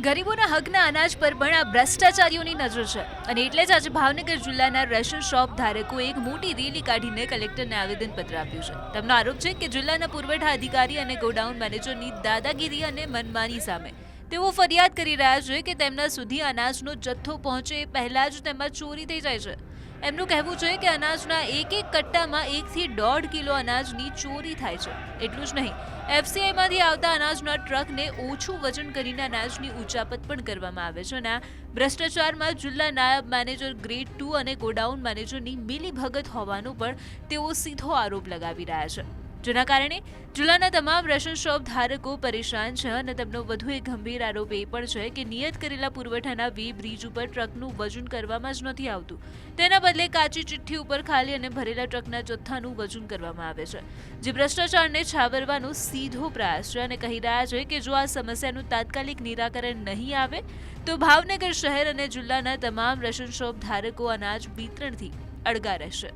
ગરીબોના હકના અનાજ પર પણ આ ભ્રષ્ટાચારીઓની નજર છે. અને એટલે જ આજે ભાવનગર જિલ્લાના રેશન શોપ ધારકોએ એક મોટી રેલી કાઢીને કલેક્ટરને આવેદનપત્ર આપ્યું છે. તેમનો આરોપ છે કે જિલ્લાના પુરવઠા અધિકારી અને ગોડાઉન મેનેજરની દાદાગીરી અને મનમાની સામે. તેઓ ફરિયાદ કરી રહ્યા છે કે તેમના સુધી અનાજનો જથ્થો પહોંચે એ પહેલા જ તેમાં ચોરી થઈ જાય છે. એમનું કહેવું છે કે અનાજના એક એક કટ્ટામાં એકથી દોઢ કિલો અનાજની ચોરી થાય છે. એટલું જ નહીં, એફસીઆઈમાંથી આવતા અનાજના ટ્રકને ઓછું વજન કરીને અનાજની ઉચાપત પણ કરવામાં આવે છે અને ભ્રષ્ટાચારમાં જિલ્લા નાયબ મેનેજર ગ્રેડ ટુ અને ગોડાઉન મેનેજરની મિલીભગત હોવાનો પણ તેઓ સીધો આરોપ લગાવી રહ્યા છે. જેના કારણે જિલ્લાના તમામ રેશન શોપ ધારકો પરેશાન છે અને તેમનો વધુ એક ગંભીર આરોપ એ પણ છે કે નિયત કરેલા પુરવઠાના વે બ્રિજ ઉપર ટ્રકનું વજન કરવામાં જ નથી આવતું. તેના બદલે કાચી ચિઠ્ઠી ઉપર ખાલી અને ભરેલા ટ્રકના જથ્થાનું વજન કરવામાં આવે છે. જે ભ્રષ્ટાચારને છાવરવાનો સીધો પ્રયાસ છે અને કહી રહ્યા છે કે જો આ સમસ્યાનું તાત્કાલિક નિરાકરણ નહીં આવે, તો ભાવનગર શહેર અને જિલ્લાના તમામ રેશન શોપ ધારકો અનાજ વિતરણથી અળગા રહેશે.